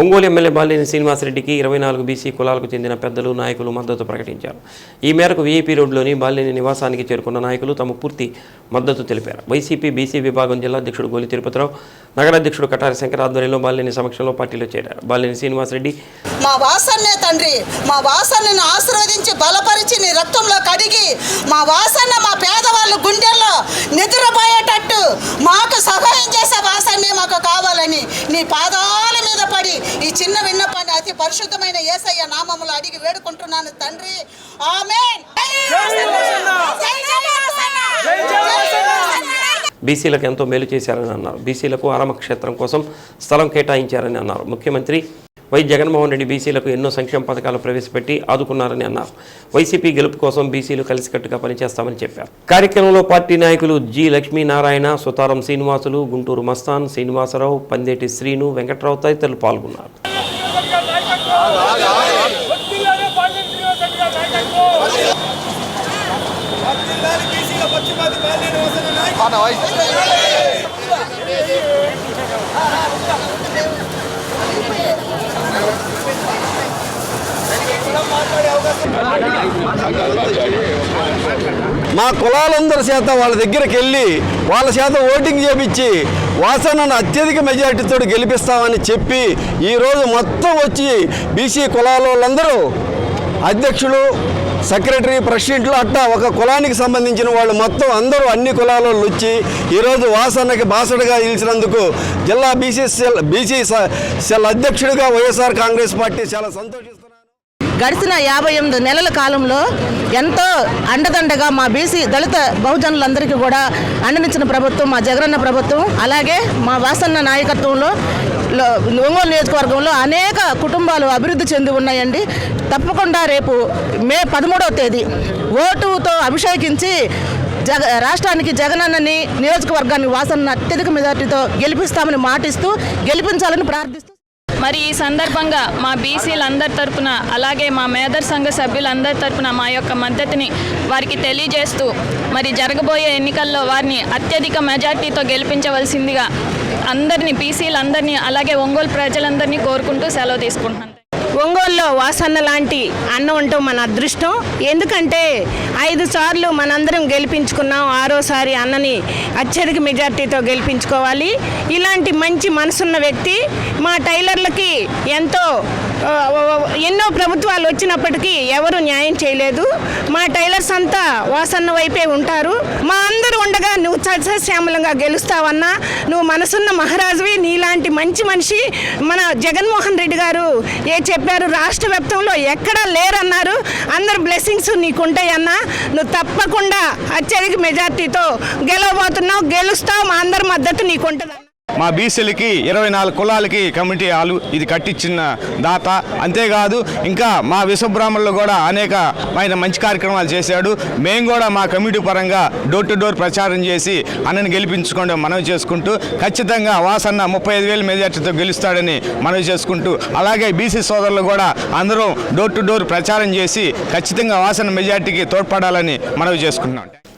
Ongole MLA Balineni శ్రీనివాసరెడ్డికి ఇరవై నాలుగు BC కులాలకు చెందిన పెద్దలు నాయకులు మద్దతు ప్రకటించారు. ఈ మేరకు వీఐపీ రోడ్లోని బాలినేని నివాసానికి చేరుకున్న నాయకులు తమ పూర్తి మద్దతు తెలిపారు. వైసీపీ బీసీ విభాగం జిల్లా అధ్యక్షుడు గోలి తిరుపతిరావు నగరాధ్యక్షుడు కటారి శంకర్ ఆధ్వర్యంలో బాలినేని సమక్షంలో పార్టీలో చేరారు. బాలినేని శ్రీనివాసరెడ్డి మా వాసన్నే తండ్రి మా వాసన్నను ఆశీర్వదించి బలపరిచి నీ రక్తంలో కడిగి మా వాసన్న మా పేదవాళ్ళ గుండెల్లో నిద్రపోయేటట్టు మాకు సహాయం చేసే వాసన్నే మాకు కావాలని నీ పాద పరిశుద్ధమైన ఏసయ్య నామములు అడిగి వేడుకుంటున్నాను తండ్రి. వాసన్న! బీసీలకు ఎంతో మేలు చేశారని అన్నారు. బీసీలకు ఆరమ క్షేత్రం కోసం స్థలం కేటాయించారని అన్నారు. ముఖ్యమంత్రి వై జగన్మోహన్ రెడ్డి బీసీలకు ఎన్నో సంక్షేమ పథకాలు ప్రవేశపెట్టి ఆదుకున్నారని అన్నారు. వైసీపీ గెలుపు కోసం బీసీలు కలిసికట్టుగా పనిచేస్తామని చెప్పారు. కార్యక్రమంలో పార్టీ నాయకులు జి లక్ష్మీనారాయణ సుతారం శ్రీనివాసులు గుంటూరు మస్తాన్ శ్రీనివాసరావు పందేటి శ్రీను వెంకట్రావు తదితరులు పాల్గొన్నారు. మా కులాలందరి చేత వాళ్ళ దగ్గరికి వెళ్ళి వాళ్ళ చేత ఓటింగ్ చేపించి వాసనను అత్యధిక మెజార్టీతో గెలిపిస్తామని చెప్పి ఈరోజు మొత్తం వచ్చి బీసీ కులాల వాళ్ళందరూ అధ్యక్షులు సెక్రటరీ ప్రెసిడెంట్లు అట్టా ఒక కులానికి సంబంధించిన వాళ్ళు మొత్తం అందరూ అన్ని కులాల వచ్చి ఈరోజు వాసన్నకి బాసడగా నిలిచినందుకు జిల్లా బీసీ సెల్ బీసీ సెల్ అధ్యక్షుడిగా వైఎస్ఆర్ కాంగ్రెస్ పార్టీ చాలా సంతోషిస్తుంది గడిచిన యాభై ఎనిమిది నెలల కాలంలో ఎంతో అండదండగా మా బీసీ దళిత బహుజనులందరికీ కూడా అండనిచ్చిన ప్రభుత్వం మా జగనన్న ప్రభుత్వం అలాగే మా వాసన్న నాయకత్వంలో ఒంగోలు నియోజకవర్గంలో అనేక కుటుంబాలు అభివృద్ధి చెంది ఉన్నాయండి. తప్పకుండా రేపు మే పదమూడవ తేదీ ఓటుతో అభిషేకించి జగ రాష్ట్రానికి జగనన్నని నియోజకవర్గాన్ని వాసన్న అత్యధిక మెజార్టీతో గెలిపిస్తామని మాటిస్తూ గెలిపించాలని ప్రార్థిస్తూ మరి ఈ సందర్భంగా మా బీసీలందరి తరపున అలాగే మా మేధర్ సంఘ సభ్యులందరి తరపున మా యొక్క మద్దతుని వారికి తెలియజేస్తూ మరి జరగబోయే ఎన్నికల్లో వారిని అత్యధిక మెజార్టీతో గెలిపించవలసిందిగా అందరినీ బీసీలందరినీ అలాగే ఒంగోలు ప్రజలందరినీ కోరుకుంటూ సెలవు తీసుకుంటున్నాను. ఒంగోలులో వాసన్న లాంటి అన్న ఉండటం మన అదృష్టం. ఎందుకంటే ఐదు సార్లు మనందరం గెలిపించుకున్నాం ఆరోసారి అన్నని అత్యధిక మెజార్టీతో గెలిపించుకోవాలి. ఇలాంటి మంచి మనసున్న వ్యక్తి మా టైలర్లకి ఎంతో ఎన్నో ప్రభుత్వాలు వచ్చినప్పటికీ ఎవరు న్యాయం చేయలేదు. మా టైలర్స్ అంతా వాసన్న వైపే ఉంటారు. మా అందరూ ఉండగా నువ్వు సస్యశ్యామలంగా గెలుస్తావన్నా నువ్వు మనసున్న మహారాజువి నీలాంటి మంచి మనిషి మన జగన్మోహన్ రెడ్డి గారు ఏ చెప్పారు రాష్ట్ర వ్యాప్తంలో ఎక్కడా లేరన్నారు. అందరు బ్లెస్సింగ్స్ నీకుంటాయన్నా నువ్వు తప్పకుండా అత్యధిక మెజార్టీతో గెలవబోతున్నావు గెలుస్తావు మా అందరి మద్దతు నీకుంటుంది మా బీసీలకి ఇరవై నాలుగు కులాలకి కమిటీ హాలు ఇది కట్టించిన దాత. అంతేకాదు ఇంకా మా విశ్వబ్రాహ్మణులు కూడా అనేకమైన మంచి కార్యక్రమాలు చేశాడు. మేము కూడా మా కమిటీ పరంగా డోర్ టు డోర్ ప్రచారం చేసి అన్నని గెలిపించుకోవడం మనవి చేసుకుంటూ ఖచ్చితంగా వాసన్న ముప్పై ఐదు వేల మెజార్టీతో గెలుస్తాడని మనవి చేసుకుంటూ అలాగే బీసీ సోదరులు కూడా అందరూ డోర్ టు డోర్ ప్రచారం చేసి ఖచ్చితంగా వాసన్న మెజార్టీకి తోడ్పడాలని మనవి చేసుకుంటున్నాం.